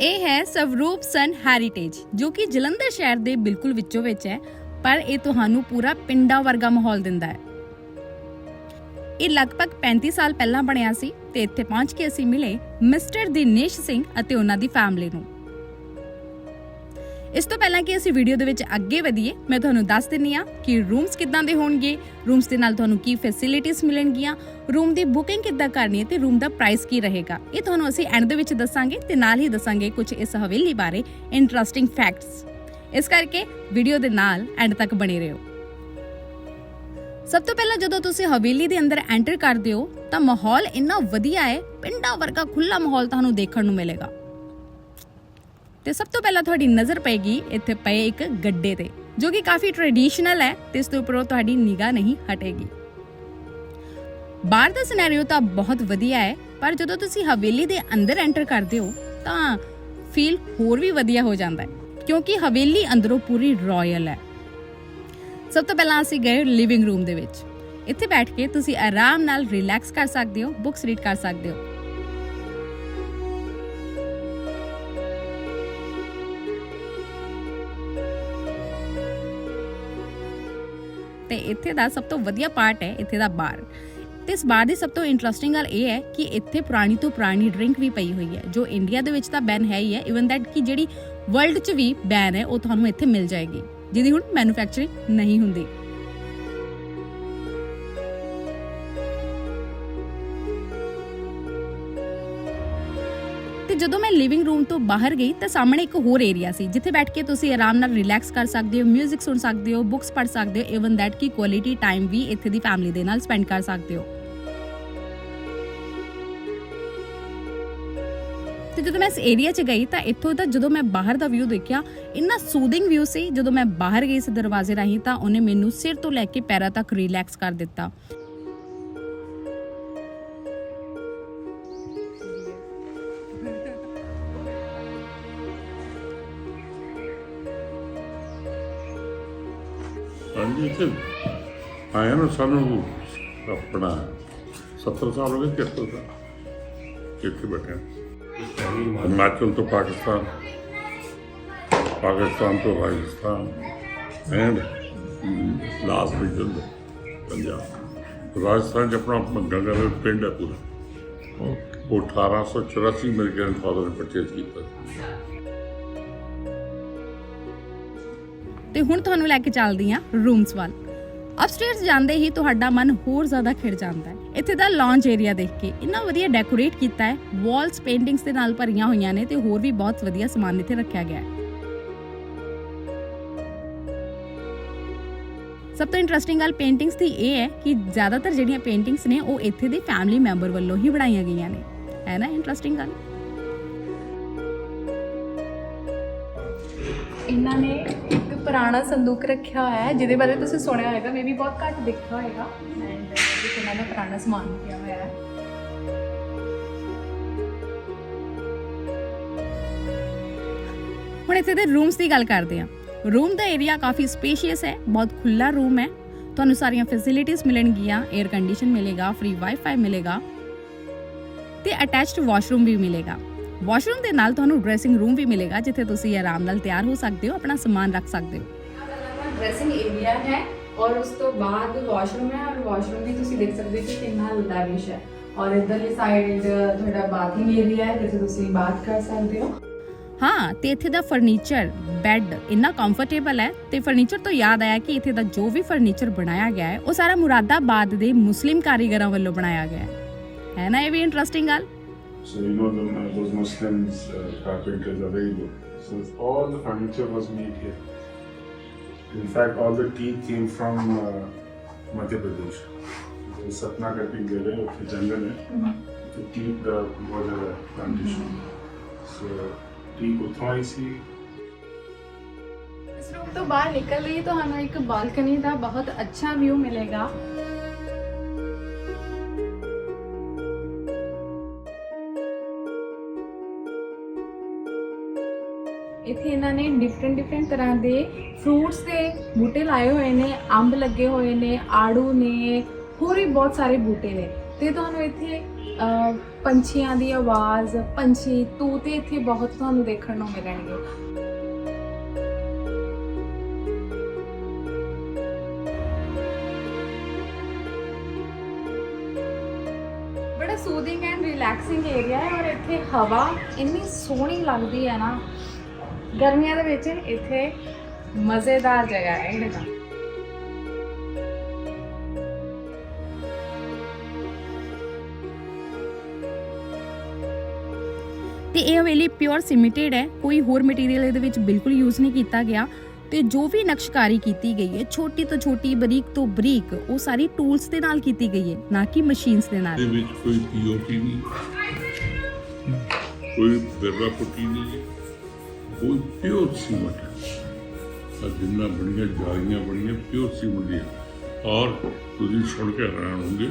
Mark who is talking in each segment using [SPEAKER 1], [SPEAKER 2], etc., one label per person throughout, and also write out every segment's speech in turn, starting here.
[SPEAKER 1] ਇਹ ਹੈ ਸਵਰੂਪ ਸਨ ਹੈਰੀਟੇਜ ਜੋ ਕਿ ਜਲੰਧਰ ਸ਼ਹਿਰ ਦੇ ਬਿਲਕੁਲ ਵਿੱਚੋਂ ਵਿੱਚ ਹੈ, ਪਰ ਇਹ ਤੁਹਾਨੂੰ ਪੂਰਾ ਪਿੰਡਾਂ ਵਰਗਾ ਮਾਹੌਲ ਦਿੰਦਾ ਹੈ। ਇਹ ਲਗਭਗ 35 ਸਾਲ ਪਹਿਲਾਂ ਬਣਿਆ ਸੀ ਤੇ ਇੱਥੇ ਪਹੁੰਚ ਕੇ ਅਸੀਂ ਮਿਲੇ ਮਿਸਟਰ ਦਿਨੇਸ਼ ਸਿੰਘ ਅਤੇ ਉਹਨਾਂ ਦੀ ਫੈਮਿਲੀ ਨੂੰ। ਇਸ ਤੋਂ ਪਹਿਲਾਂ ਕਿ ਅਸੀਂ ਵੀਡੀਓ ਦੇ ਵਿੱਚ ਅੱਗੇ ਵਧੀਏ, ਮੈਂ ਤੁਹਾਨੂੰ ਦੱਸ ਦਿੰਨੀ ਆ ਕਿ ਰੂਮਸ ਕਿੱਦਾਂ ਦੇ ਹੋਣਗੇ ਰੂਮਸ ਦੇ ਨਾਲ ਤੁਹਾਨੂੰ ਕੀ ਫੈਸਿਲਿਟੀਆਂ ਮਿਲਣਗੀਆਂ ਰੂਮ ਦੀ ਬੁਕਿੰਗ ਕਿੱਦਾਂ ਕਰਨੀ ਹੈ ਤੇ ਰੂਮ ਦਾ ਪ੍ਰਾਈਸ ਕੀ ਰਹੇਗਾ। ਇਹ ਤੁਹਾਨੂੰ ਅਸੀਂ ਐਂਡ ਦੇ ਵਿੱਚ ਦੱਸਾਂਗੇ ਤੇ ਨਾਲ ਹੀ ਦੱਸਾਂਗੇ ਕੁਝ ਇਸ ਹਵੇਲੀ ਬਾਰੇ ਇੰਟਰਸਟਿੰਗ ਫੈਕਟਸ ਇਸ ਕਰਕੇ ਵੀਡੀਓ ਦੇ ਨਾਲ ਐਂਡ ਤੱਕ ਬਣੇ ਰਹੋ। ਸਭ ਤੋਂ ਪਹਿਲਾਂ ਜਦੋਂ ਤੁਸੀਂ ਹਵੇਲੀ ਦੇ ਅੰਦਰ ਐਂਟਰ ਕਰਦੇ ਹੋ, ਤਾਂ ਮਾਹੌਲ ਇੰਨਾ ਵਧੀਆ ਹੈ, ਪਿੰਡਾਂ ਵਰਗਾ ਖੁੱਲਾ ਮਾਹੌਲ ਤੁਹਾਨੂੰ ਦੇਖਣ ਨੂੰ ਮਿਲੇਗਾ। ਤੇ ਸਭ ਤੋਂ ਪਹਿਲਾਂ ਤੁਹਾਡੀ ਨਜ਼ਰ ਪਏਗੀ ਇੱਥੇ ਪਏ ਇੱਕ ਗੱਡੇ ਤੇ, ਜੋ ਕਿ ਕਾਫੀ ਟ੍ਰੈਡੀਸ਼ਨਲ ਹੈ, ਤੇ ਇਸ ਦੇ ਉੱਪਰੋਂ ਤੁਹਾਡੀ ਨਿਗਾਹ ਨਹੀਂ ਹਟੇਗੀ। ਬਾਹਰ ਦਾ ਸਿਨੈਰੀਓ ਤਾਂ ਬਹੁਤ ਵਧੀਆ ਹੈ, ਪਰ ਜਦੋਂ ਤੁਸੀਂ ਹਵੇਲੀ ਦੇ ਅੰਦਰ ਐਂਟਰ ਕਰਦੇ ਹੋ, ਤਾਂ ਫੀਲ ਹੋਰ ਵੀ ਵਧੀਆ ਹੋ ਜਾਂਦਾ ਹੈ, ਕਿਉਂਕਿ ਹਵੇਲੀ ਅੰਦਰੋਂ ਪੂਰੀ ਰਾਇਲ ਹੈ। ਸਭ ਤੋਂ ਪਹਿਲਾਂ ਅਸੀਂ ਗਏ ਲਿਵਿੰਗ ਰੂਮ ਦੇ ਵਿੱਚ। ਇੱਥੇ ਬੈਠ ਕੇ ਤੁਸੀਂ ਆਰਾਮ ਨਾਲ ਰਿਲੈਕਸ ਕਰ ਸਕਦੇ ਹੋ ਬੁੱਕਸ ਰੀਡ ਕਰ ਸਕਦੇ ਹੋ। ਤੇ ਇੱਥੇ ਦਾ ਸਭ ਤੋਂ ਵਧੀਆ ਪਾਰਟ ਹੈ, ਇੱਥੇ ਦਾ ਬਾਰ। ਤੇ ਇਸ ਬਾਰ ਦੀ ਸਭ ਤੋਂ ਇੰਟਰਸਟਿੰਗ ਗੱਲ ਇਹ ਹੈ ਕਿ ਇੱਥੇ ਪੁਰਾਣੀ ਤੋਂ ਪੁਰਾਣੀ ਡਰਿੰਕ ਵੀ ਪਈ ਹੋਈ ਹੈ, ਜੋ ਇੰਡੀਆ ਦੇ ਵਿੱਚ ਤਾਂ ਬੈਨ ਹੈ ਹੀ ਹੈ ਇਵਨ ਦੈਟ ਕਿ ਜਿਹੜੀ ਵਰਲਡ 'ਚ ਵੀ ਬੈਨ ਹੈ, ਉਹ ਤੁਹਾਨੂੰ ਇੱਥੇ ਮਿਲ ਜਾਏਗੀ। ਜਿਹਦੀ ਹੁਣ ਮੈਨੂਫੈਕਚਰਿੰਗ ਨਹੀਂ ਹੁੰਦੀ। ਤੇ ਜਦੋਂ ਮੈਂ ਲਿਵਿੰਗ ਰੂਮ ਤੋਂ ਬਾਹਰ ਗਈ ਤਾਂ ਸਾਹਮਣੇ ਇੱਕ ਹੋਰ ਏਰੀਆ ਸੀ, ਜਿੱਥੇ ਬੈਠ ਕੇ ਤੁਸੀਂ ਆਰਾਮ ਨਾਲ ਰਿਲੈਕਸ ਕਰ ਸਕਦੇ ਹੋ 뮤직 ਸੁਣ ਸਕਦੇ ਹੋ ਬੁੱਕਸ ਪੜ੍ਹ ਸਕਦੇ ਹੋ ਇਵਨ ਦੈਟ ਕਿ ਕੁਆਲਿਟੀ ਟਾਈਮ ਵੀ ਇੱਥੇ ਦੀ ਫੈਮਿਲੀ ਦੇ ਨਾਲ ਸਪੈਂਡ ਕਰ ਸਕਦੇ ਹੋ। ਤੇ ਜਦੋਂ ਮੈਂ ਇਸ ਏਰੀਆ 'ਚ ਗਈ ਤਾਂ ਇੱਥੋਂ ਦਾ ਜਦੋਂ ਮੈਂ ਬਾਹਰ ਦਾ ਵਿਊ ਦੇਖਿਆ, ਇੰਨਾ ਸੂਦਿੰਗ ਵਿਊ ਸੀ, ਜਦੋਂ ਮੈਂ ਬਾਹਰ ਗਈ ਇਸ ਦਰਵਾਜ਼ੇ ਰਾਹੀਂ ਤਾਂ ਉਹਨੇ ਮੈਨੂੰ ਸਿਰ ਤੋਂ ਲੈ ਕੇ ਪੈਰਾਂ ਤੱਕ ਰਿਲੈਕਸ ਕਰ ਦਿੱਤਾ।
[SPEAKER 2] ਹਾਂਜੀ, ਇੱਥੇ ਆਇਆ ਨਾ ਸਾਨੂੰ ਆਪਣਾ 70 ਸਾਲ ਹੋ ਗਏ 73 ਸਾਲ ਇੱਥੇ ਬੈਠੇ ਹਿਮਾਚਲ ਤੋਂ ਪਾਕਿਸਤਾਨ ਪਾਕਿਸਤਾਨ ਤੋਂ Rajasthan, and last region Punjab. Rajasthan ਚ ਆਪਣਾ ਗੰਗਾਨਗਰ ਪਿੰਡ ਹੈ ਪੂਰਾ। ਉਹ 1884 ਮੇਰੇ ਗ੍ਰੈਂਡਫਾਦਰ ਨੇ ਪਰਚੇਜ਼ ਕੀਤਾ
[SPEAKER 1] ਤੇ ਹੁਣ ਤੁਹਾਨੂੰ ਲੈ ਕੇ ਚੱਲਦੀ ਹਾਂ ਰੂਮਸ ਵੱਲ। ਅਪਸਟੇਅਰਸ ਜਾਂਦੇ ਹੀ ਤੁਹਾਡਾ ਮਨ ਹੋਰ ਜ਼ਿਆਦਾ ਖਿੜ ਜਾਂਦਾ ਹੈ। ਇੱਥੇ ਦਾ ਲੌਂਜ ਏਰੀਆ ਦੇਖ ਕੇ ਇੰਨਾ ਵਧੀਆ ਡੈਕੋਰੇਟ ਕੀਤਾ ਹੈ। ਵਾਲਸ ਪੇਂਟਿੰਗਸ ਦੇ ਨਾਲ ਭਰੀਆਂ ਹੋਈਆਂ ਨੇ ਤੇ ਹੋਰ ਵੀ ਬਹੁਤ ਵਧੀਆ ਸਮਾਨ ਇੱਥੇ ਰੱਖਿਆ ਗਿਆ ਹੈ। ਸਭ ਤੋਂ ਇੰਟਰਸਟਿੰਗ ਗੱਲ ਪੇਂਟਿੰਗਸ ਦੀ ਇਹ ਹੈ ਕਿ ਜ਼ਿਆਦਾਤਰ ਜਿਹੜੀਆਂ ਪੇਂਟਿੰਗਸ ਨੇ ਉਹ ਇੱਥੇ ਦੇ ਫੈਮਿਲੀ ਮੈਂਬਰ ਵੱਲੋਂ ਹੀ ਬਣਾਈਆਂ ਗਈਆਂ ਨੇ। ਹੈ ਨਾ ਇੰਟਰਸਟਿੰਗ ਗੱਲ?
[SPEAKER 3] ਇਹਨਾਂ ਨੇ ਇੱਕ ਪੁਰਾਣਾ ਸੰਦੂਕ ਰੱਖਿਆ ਹੋਇਆ ਹੈ, ਜਿਹਦੇ ਬਾਰੇ ਤੁਸੀਂ ਸੁਣਿਆ ਹੋਵੇਗਾ ਮੇਬੀ ਬਹੁਤ ਘੱਟ ਦੇਖਿਆ ਹੋਵੇਗਾ ਐਂਡ ਇਹਨਾਂ ਦਾ ਪੁਰਾਣਾ ਸਮਾਨ ਪਿਆ ਹੋਇਆ ਹੈ।
[SPEAKER 1] ਹੁਣ ਇੱਥੇ ਦੇ ਰੂਮਸ ਦੀ ਗੱਲ ਕਰਦੇ ਹਾਂ। ਰੂਮ ਦਾ ਏਰੀਆ ਕਾਫੀ ਸਪੇਸ਼ੀਅਸ ਹੈ, ਬਹੁਤ ਖੁੱਲਾ ਰੂਮ ਹੈ। ਤੁਹਾਨੂੰ ਸਾਰੀਆਂ ਫੈਸਿਲਿਟੀਆਂ ਮਿਲਣਗੀਆਂ 에ਅਰ ਕੰਡੀਸ਼ਨ ਮਿਲੇਗਾ ਫ੍ਰੀ ਵਾਈਫਾਈ ਮਿਲੇਗਾ ਤੇ ਅਟੈਚਡ ਵਾਸ਼ਰੂਮ ਵੀ ਮਿਲੇਗਾ। ਵਾਸ਼ਰੂਮ ਦੇ ਨਾਲ ਤੁਹਾਨੂੰ ਡਰੈਸਿੰਗ ਰੂਮ ਵੀ ਮਿਲੇਗਾ ਜਿੱਥੇ ਤੁਸੀਂ ਆਰਾਮ ਨਾਲ ਤਿਆਰ ਹੋ ਸਕਦੇ ਹੋ ਆਪਣਾ ਸਮਾਨ ਰੱਖ ਸਕਦੇ ਹੋ।
[SPEAKER 3] ਡਰੈਸਿੰਗ ਏਰੀਆ ਹੈ ਔਰ ਉਸ ਤੋਂ ਬਾਅਦ ਵਾਸ਼ਰੂਮ ਹੈ ਔਰ ਵਾਸ਼ਰੂਮ ਵੀ ਤੁਸੀਂ ਦੇਖ ਸਕਦੇ ਹੋ ਕਿ ਕਿੰਨਾ ਲਾਵਿਸ਼ ਹੈ। ਔਰ ਇਧਰਲੀ ਸਾਈਡ ਤੁਹਾਡਾ ਬਾਥਿੰਗ ਏਰੀਆ ਹੈ ਜਿੱਥੇ ਤੁਸੀਂ ਬਾਥ ਕਰ ਸਕਦੇ ਹੋ।
[SPEAKER 1] ਹਾਂ ਤੇ ਇੱਥੇ ਦਾ ਫਰਨੀਚਰ ਬੈੱਡ ਇੰਨਾ ਕੰਫਰਟੇਬਲ ਹੈ ਤੇ ਫਰਨੀਚਰ ਤੋਂ ਯਾਦ ਆਇਆ ਕਿ ਇੱਥੇ ਦਾ ਜੋ ਵੀ ਫਰਨੀਚਰ ਬਣਾਇਆ ਗਿਆ ਹੈ ਉਹ ਸਾਰਾ ਮੁਰਾਦਾਬਾਦ ਦੇ ਮੁਸਲਿਮ ਕਾਰੀਗਰਾਂ ਵੱਲੋਂ ਬਣਾਇਆ ਗਿਆ ਹੈ। ਹੈ ਨਾ ਇਹ ਵੀ ਇੰਟਰਸਟਿੰਗ ਗੱਲ?
[SPEAKER 4] So you know the, those Muslims uh, carpenters are very good. So all the furniture was made here. In fact, all the tea came from uh, Madhya Pradesh. Satna सपना करके गए हैं जंगल है तो टी का बहुत ज़्यादा प्लांटेशन सो टी उतना ही सी
[SPEAKER 3] इस रूम तो बाहर निकल रही तो हमें एक बालकनी था बहुत अच्छा व्यू मिलेगा ਇੱਥੇ ਇਹਨਾਂ ਨੇ ਡਿਫਰੈਂਟ ਡਿਫਰੈਂਟ ਤਰ੍ਹਾਂ ਦੇ ਫਰੂਟਸ ਦੇ ਬੂਟੇ ਲਾਏ ਹੋਏ ਨੇ, ਅੰਬ ਲੱਗੇ ਹੋਏ ਨੇ, ਆੜੂ ਨੇ, ਹੋਰ ਵੀ ਬਹੁਤ ਸਾਰੇ ਬੂਟੇ ਨੇ। ਤੇ ਤੁਹਾਨੂੰ ਇੱਥੇ ਪੰਛੀਆਂ ਦੀ ਆਵਾਜ਼, ਪੰਛੀ, ਤੂਤੇ ਇੱਥੇ ਬਹੁਤ ਤੁਹਾਨੂੰ ਦੇਖਣ ਨੂੰ ਮਿਲਣਗੇ। ਬੜਾ ਸੂਦਿੰਗ ਐਂਡ ਰਿਲੈਕਸਿੰਗ ਏਰੀਆ ਹੈ ਔਰ ਇੱਥੇ ਹਵਾ ਇੰਨੀ ਸੋਹਣੀ ਲੱਗਦੀ ਹੈ ਨਾ। ਗਰਮੀਆਂ ਦੇ ਵਿੱਚ ਇੱਥੇ ਮਜ਼ੇਦਾਰ ਜਗ੍ਹਾ ਹੈ ਇਹ ਤਾਂ।
[SPEAKER 1] ਤੇ ਇਹ ਹਵੇਲੀ ਪਿਓਰ ਸਿਮੈਂਟਡ ਹੈ ਕੋਈ ਹੋਰ ਮਟੀਰੀਅਲ ਇਹਦੇ ਵਿੱਚ ਬਿਲਕੁਲ ਯੂਜ਼ ਨਹੀਂ ਕੀਤਾ ਗਿਆ। ਤੇ ਜੋ ਵੀ ਨਕਸ਼ਕਾਰੀ ਕੀਤੀ ਗਈ ਹੈ ਛੋਟੀ ਤੋਂ ਛੋਟੀ ਬਰੀਕ ਤੋਂ ਬਰੀਕ ਉਹ ਸਾਰੀ ਟੂਲਸ ਦੇ ਨਾਲ ਕੀਤੀ ਗਈ ਹੈ ਨਾ ਕਿ ਮਸ਼ੀਨਸ ਦੇ ਨਾਲ।
[SPEAKER 2] ਇਹਦੇ ਵਿੱਚ ਕੋਈ ਪੀਓਪੀ ਨਹੀਂ। ਕੋਈ ਬਿਰਲਾ ਪੁੱਟੀ ਨਹੀਂ। ਹੈ, ਪਿਓਰ ਸੀਮਟ ਹੈ। ਆ ਜਿੰਨਾ ਬਣੀਆਂ ਜਾਲੀਆਂ ਬਣੀਆਂ ਪਿਓਰ ਸੀਮਟ ਦੀਆਂ। ਔਰ ਤੁਸੀਂ ਸੁਣ ਕੇ ਹੈਰਾਨ ਹੋਗੇ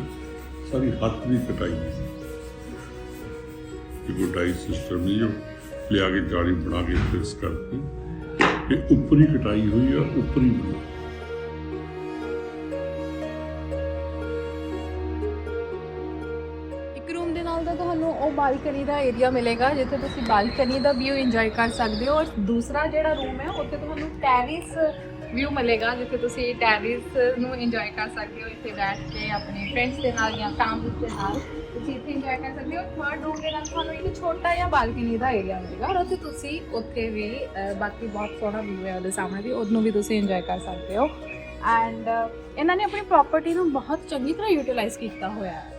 [SPEAKER 2] ਸਾਰੀ ਹੱਥ ਦੀ ਕਟਾਈ ਹੈ। ਇਹ ਕੋਈ ਸਿਸਟਮ ਨਹੀਂ ਜੋ ਲਿਆ ਕੇ ਜਾਲੀ ਬਣਾ ਕੇ ਫਿਕਸ ਕਰਤੀ ਇਹ ਉੱਪਰੀ ਕਟਾਈ ਹੋਈ ਆ ਉੱਪਰੀ ਬਣੀ।
[SPEAKER 3] ਇੱਕ ਰੂਮ ਦੇ ਨਾਲ ਤਾਂ ਤੁਹਾਨੂੰ ਉਹ ਬਾਲਕਨੀ ਦਾ ਏਰੀਆ ਮਿਲੇਗਾ, ਜਿੱਥੇ ਤੁਸੀਂ ਬਾਲਕਨੀ ਦਾ ਵਿਊ ਇੰਜੋਏ ਕਰ ਸਕਦੇ ਹੋ ਔਰ ਦੂਸਰਾ ਜਿਹੜਾ ਰੂਮ ਹੈ, ਉੱਥੇ ਤੁਹਾਨੂੰ ਟੈਰਿਸ ਵਿਊ ਮਿਲੇਗਾ, ਜਿੱਥੇ ਤੁਸੀਂ ਟੈਰਿਸ ਨੂੰ ਇੰਜੋਏ ਕਰ ਸਕਦੇ ਹੋ, ਇੱਥੇ ਬੈਠ ਕੇ ਆਪਣੇ ਫਰੈਂਡਸ ਦੇ ਨਾਲ ਜਾਂ ਫੈਮਿਲੀ ਦੇ ਨਾਲ ਤੁਸੀਂ ਇੱਥੇ ਇੰਜੋਏ ਕਰ ਸਕਦੇ ਹੋ। ਥਰਡ ਰੂਮ ਦੇ ਨਾਲ ਤੁਹਾਨੂੰ ਇੱਕ ਛੋਟਾ ਜਿਹਾ ਬਾਲਕਨੀ ਦਾ ਏਰੀਆ ਮਿਲੇਗਾ ਔਰ ਉੱਥੇ ਤੁਸੀਂ ਉੱਥੇ ਵੀ ਬਾਕੀ ਬਹੁਤ ਸੋਹਣਾ ਵਿਊ ਹੈ ਉਹਦੇ ਸਾਹਮਣੇ ਵੀ, ਉਹਨੂੰ ਵੀ ਤੁਸੀਂ ਇੰਜੋਏ ਕਰ ਸਕਦੇ ਹੋ। ਐਂਡ ਇਹਨਾਂ ਨੇ ਆਪਣੀ ਪ੍ਰਾਪਰਟੀ ਨੂੰ ਬਹੁਤ ਚੰਗੀ ਤਰ੍ਹਾਂ ਯੂਟਿਲਾਈਜ਼ ਕੀਤਾ ਹੋਇਆ ਹੈ।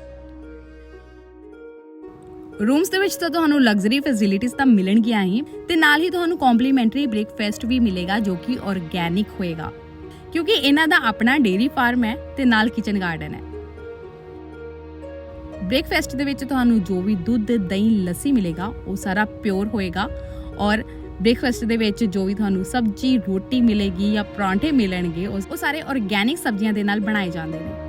[SPEAKER 1] ਰੂਮਸ ਦੇ ਵਿੱਚ ਤਾਂ ਤੁਹਾਨੂੰ ਲਗਜ਼ਰੀ ਫੈਸਿਲਿਟੀਆਂ ਤਾਂ ਮਿਲਣਗੀਆਂ ਹੀ ਤੇ ਨਾਲ ਹੀ ਤੁਹਾਨੂੰ ਕੰਪਲੀਮੈਂਟਰੀ ਬ੍ਰੇਕਫਾਸਟ ਵੀ ਮਿਲੇਗਾ ਜੋ ਕਿ ਆਰਗੈਨਿਕ ਹੋਏਗਾ। ਕਿਉਂਕਿ ਇਹਨਾਂ ਦਾ ਆਪਣਾ ਡੇਰੀ ਫਾਰਮ ਹੈ ਤੇ ਨਾਲ ਕਿਚਨ ਗਾਰਡਨ ਹੈ। ਬ੍ਰੇਕਫਾਸਟ ਦੇ ਵਿੱਚ ਤੁਹਾਨੂੰ ਜੋ ਵੀ ਦੁੱਧ, ਦਹੀਂ, ਲੱਸੀ ਮਿਲੇਗਾ, ਉਹ ਸਾਰਾ ਪਿਓਰ ਹੋਏਗਾ ਔਰ ਬ੍ਰੇਕਫਾਸਟ ਦੇ ਵਿੱਚ ਜੋ ਵੀ ਤੁਹਾਨੂੰ ਸਬਜੀ, ਰੋਟੀ ਮਿਲੇਗੀ ਜਾਂ ਪਰਾਂਠੇ ਮਿਲਣਗੇ, ਉਹ ਸਾਰੇ ਆਰਗੈਨਿਕ ਸਬਜ਼ੀਆਂ ਦੇ ਨਾਲ ਬਣਾਏ ਜਾਂਦੇ ਨੇ।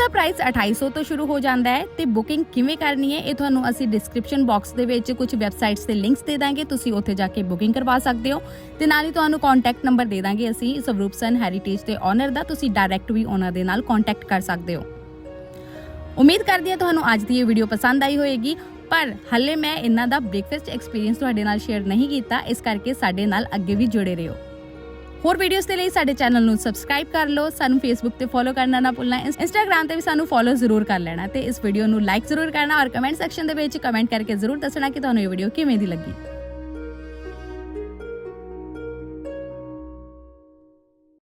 [SPEAKER 1] ਦਾ ਪ੍ਰਾਈਸ 2800 ਤੋਂ ਸ਼ੁਰੂ ਹੋ ਜਾਂਦਾ ਹੈ ਤੇ ਬੁਕਿੰਗ ਕਿਵੇਂ ਕਰਨੀ ਹੈ, ਇਹ ਤੁਹਾਨੂੰ ਅਸੀਂ ਡਿਸਕ੍ਰਿਪਸ਼ਨ ਬਾਕਸ ਦੇ ਵਿੱਚ ਕੁਝ ਵੈਬਸਾਈਟਸ ਤੇ ਲਿੰਕਸ ਦੇ ਦਾਂਗੇ, ਤੁਸੀਂ ਉੱਥੇ ਜਾ ਕੇ ਬੁਕਿੰਗ ਕਰਵਾ ਸਕਦੇ ਹੋ ਤੇ ਨਾਲ ਹੀ ਤੁਹਾਨੂੰ ਕੰਟੈਕਟ ਨੰਬਰ ਦੇ ਦਾਂਗੇ ਅਸੀਂ ਸਵਰੂਪਸਨ ਹੈਰੀਟੇਜ ਦੇ ਓਨਰ ਦਾ, ਤੁਸੀਂ ਡਾਇਰੈਕਟ ਵੀ ਉਹਨਾਂ ਦੇ ਨਾਲ ਕੰਟੈਕਟ ਕਰ ਸਕਦੇ ਹੋ। ਉਮੀਦ ਕਰਦੀ ਹਾਂ ਤੁਹਾਨੂੰ ਅੱਜ ਦੀ ਇਹ ਵੀਡੀਓ ਪਸੰਦ ਆਈ ਹੋਵੇਗੀ ਪਰ ਹੱਲੇ ਮੈਂ ਇਹਨਾਂ ਦਾ ਬ੍ਰੇਕਫਾਸਟ ਐਕਸਪੀਰੀਅੰਸ ਤੁਹਾਡੇ ਨਾਲ ਸ਼ੇਅਰ ਨਹੀਂ ਕੀਤਾ, ਇਸ ਕਰਕੇ ਸਾਡੇ ਨਾਲ ਅੱਗੇ ਵੀ ਜੁੜੇ ਰਹੋ। ਹੋਰ ਵੀਡੀਓਜ਼ ਦੇ ਲਈ ਸਾਡੇ ਚੈਨਲ ਨੂੰ ਸਬਸਕ੍ਰਾਈਬ ਕਰ ਲਓ। ਸਾਨੂੰ ਫੇਸਬੁੱਕ ਤੇ ਫੋਲੋ ਕਰਨਾ ਨਾ ਭੁੱਲਣਾ। ਇੰਸਟਾਗ੍ਰam ਤੇ ਵੀ ਸਾਨੂੰ ਫੋਲੋ ਜ਼ਰੂਰ ਕਰ ਲੈਣਾ ਤੇ ਇਸ ਵੀਡੀਓ ਨੂੰ ਲਾਈਕ ਜ਼ਰੂਰ ਕਰਨਾ ਔਰ ਕਮੈਂਟ ਸੈਕਸ਼ਨ ਦੇ ਵਿੱਚ ਕਮੈਂਟ ਕਰਕੇ ਜ਼ਰੂਰ ਦੱਸਣਾ ਕਿ ਤੁਹਾਨੂੰ ਇਹ ਵੀਡੀਓ ਕਿਵੇਂ ਦੀ ਲੱਗੀ।